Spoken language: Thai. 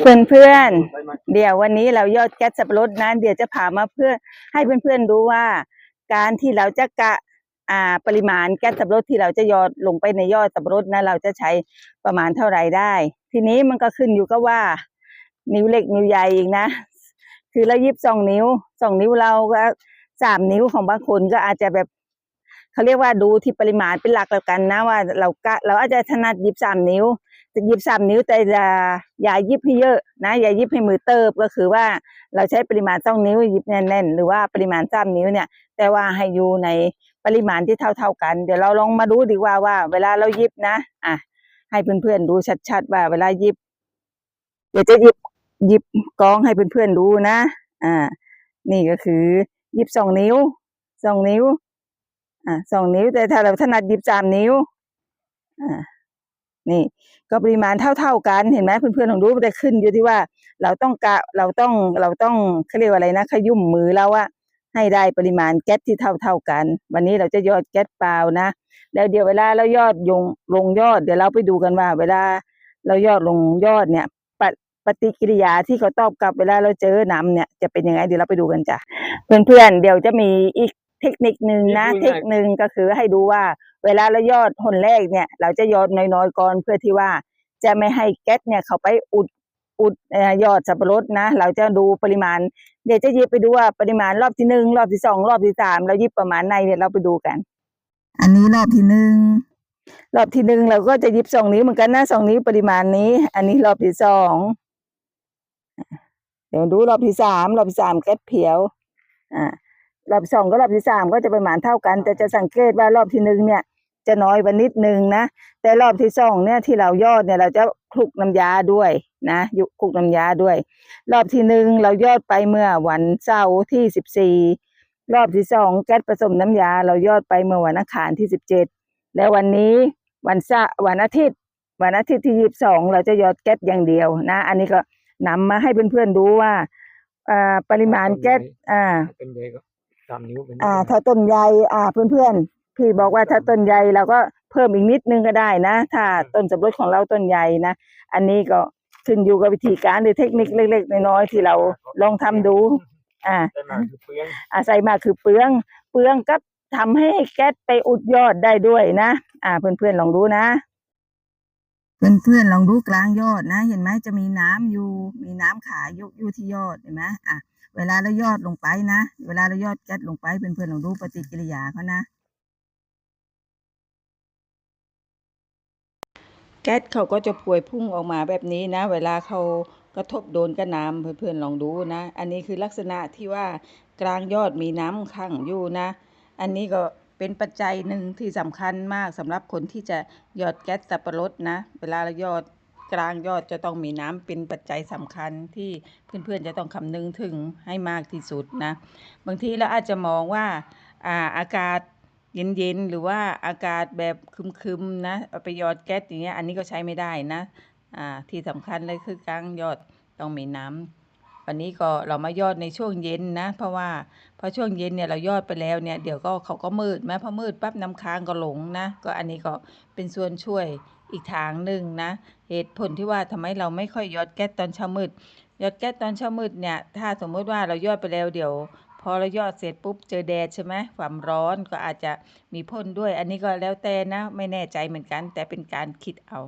เพื่อนเพื่อนเดี๋ยววันนี้เรายอดแก๊สสับปะรดนะเดี๋ยวจะพามาเพื่อให้เพื่อนๆดูว่าการที่เราจะกะอ่าปริมาณแก๊สสับปะรดที่เราจะยอดลงไปในยอดสับปะรดนะเราจะใช้ประมาณเท่าไหร่ได้ ทีนี้มันก็ขึ้นอยู่กับว่า นิ้วเล็กนิ้วใหญ่อีกนะ คือเรายิบสองนิ้วสองนิ้วเราก็สามนิ้วของบางคนก็อาจจะแบบเขาเรียกว่าดูที่ปริมาณเป็นหลักแล้วกันนะว่าเรากะเราอาจจะถนัดยิบสามนิ้ว ยิบสามนิ้วแต่อย่าอย่ายิบให้เยอะนะ อย่ายิบให้มือเติบก็คือว่าเราใช้ปริมาณสองนิ้วยิบแน่นๆ หรือว่าปริมาณสามนิ้วเนี่ย แต่ว่าให้อยู่ในปริมาณที่เท่าๆกัน เดี๋ยวเราลองมาดูดีกว่าว่า เวลาเรายิบนะอะให้เพื่อนๆดูชัดๆว่า เวลายิบเดี๋ยวจะยิบยิบกองให้เพื่อนๆดูนะ อ่า นี่ก็คือยิบสองนิ้วสองนิ้ว อ่าสองนิ้วแต่ถ้าเราถนัดยิบสามนิ้ว อ่า นี่ ก็ปริมาณเท่า ๆกันเห็นไหมเพื่อนๆของรู้แต่ขึ้นอยู่ที่ว่า เราต้องกะเราต้องเราต้องเขาเรียกว่าอะไรนะขยุ่มมือเราอะให้ได้ปริมาณแก๊สที่เท่าๆกัน วันนี้เราจะยอดแก๊สเปล่านะแล้วเดี๋ยวเวลาเรายอดยงลงยอดเดี๋ยวเราไปดูกันว่า เวลาเรายอดลงยอดเนี่ยปะปฏิกิริยาที่เขาตอบกลับเวลาเราเจอน้ำเนี่ยจะเป็นยังไงเดี๋ยวเราไปดูกันจ้ะเพื่อนๆเดี๋ยวจะมีอีกเทคนิคหนึ่งนะนี่เทพูคดหน่อยนิคหนึ่งก็คือให้ดูว่า เวลาเรายอดหนแรกเนี่ย เราจะยอดน้อยๆก่อนเพื่อที่ว่าจะไม่ให้แก๊สเนี่ยเขาไปอุดอุดเอ่อยอดสับปะรดนะ เราจะดูปริมาณ เดี๋ยวจะหยิบไปดูว่าปริมาณรอบที่หนึ่งรอบที่สองรอบที่สามเราหยิบประมาณไหนเนี่ยเราไปดูกัน อันนี้รอบที่หนึ่งรอบที่หนึ่งเราก็จะหยิบสองนิ้วเหมือนกันนะสองนิ้วปริมาณนี้ อันนี้รอบที่สองเดี๋ยวดูรอบที่สามรอบที่สามแก๊สเพียว อ่ารอบที่สองก็รอบที่สามก็จะประมาณเท่ากัน แต่จะสังเกตว่ารอบที่หนึ่งเนี่ย จะน้อยกว่านิดนึงนะ แต่รอบที่สองเนี่ยที่เรายอดเนี่ยเราจะคลุกน้ำยาด้วยนะยุคลุกน้ำยาด้วย รอบที่หนึ่งเรายอดไปเมื่อวันเสาร์ที่สิบสี่รอบที่สองแก๊สผสมน้ำยา เรายอดไปเมื่อวันอังคารที่สิบเจ็ดแล้ววันนี้วันเสาร์วันอาทิตย์ วันอาทิตย์ที่ยี่สิบสองเราจะยอดแก๊สอย่างเดียวนะ อันนี้ก็นำมาให้เพื่อนๆดูว่าอ่าปริมาณแก๊สอ่าเป็นใหญ่ก็สามนิ้วเป็นอ่าถ้าต้นใหญ่อ่าเพื่อนๆ พี่บอกว่าถ้าต้นใหญ่เราก็เพิ่มอีกนิดนึงก็ได้นะ ถ้าต้นสับปะรดของเราต้นใหญ่นะ อันนี้ก็ขึ้นอยู่กับวิธีการหรือเทคนิคเล็กๆน้อยๆที่เราลองทำดู อ่าได้มาคือเปลืองอาศัยมากคือเปลือง เปลืองก็ทำให้แก๊สไปอุดยอดได้ด้วยนะ อ่า เพื่อนๆลองดูนะ เพื่อนๆลองดูกลางยอดนะ เห็นไหมจะมีน้ำอยู่ มีน้ำขายอยู่อยู่ที่ยอดเห็นไหมอะ เวลาเรายอดลงไปนะ เวลาเรายอดแก๊สลงไปเพื่อนๆลองดูปฏิกิริยาเขานะ แก๊สเขาก็จะพวยพุ่งออกมาแบบนี้นะ เวลาเขากระทบโดนกับน้ำเพื่อนๆลองดูนะ อันนี้คือลักษณะที่ว่ากลางยอดมีน้ำขังอยู่นะ อันนี้ก็เป็นปัจจัยหนึ่งที่สำคัญมากสำหรับคนที่จะยอดแก๊สสับปะรดนะ เวลาเรายอดกลางยอดจะต้องมีน้ำเป็นปัจจัยสำคัญที่เพื่อนๆจะต้องคำนึงถึงให้มากที่สุดนะ บางทีเราอาจจะมองว่าอาอากาศ เย็นๆ หรือว่าอากาศแบบคึมๆนะเอาไปหยอดแก๊สอย่างเงี้ยอันนี้ก็ใช้ไม่ได้นะอ่าที่สำคัญเลยคือกลางยอดต้องมีน้ำวันนี้ก็เรามายอดในช่วงเย็นนะ เพราะว่าพอช่วงเย็นเนี่ยเรายอดไปแล้วเนี่ยเดี๋ยวก็เขาก็มืดไหมพอมืดปั๊บน้ำค้างก็หลงนะก็อันนี้ก็เป็นส่วนช่วยอีกทางหนึ่งนะ เหตุผลที่ว่าทำไมเราไม่ค่อยยอดแก๊สตอนเช้ามืดยอดแก๊สตอนเช้ามืดเนี่ยถ้าสมมติว่าเรายอดไปแล้วเดี๋ยว พอเรายอดเสร็จปุ๊บเจอแดดใช่ไหมความร้อนก็อาจจะมีพ่นด้วย อันนี้ก็แล้วแต่นะ ไม่แน่ใจเหมือนกัน แต่เป็นการคิดเอา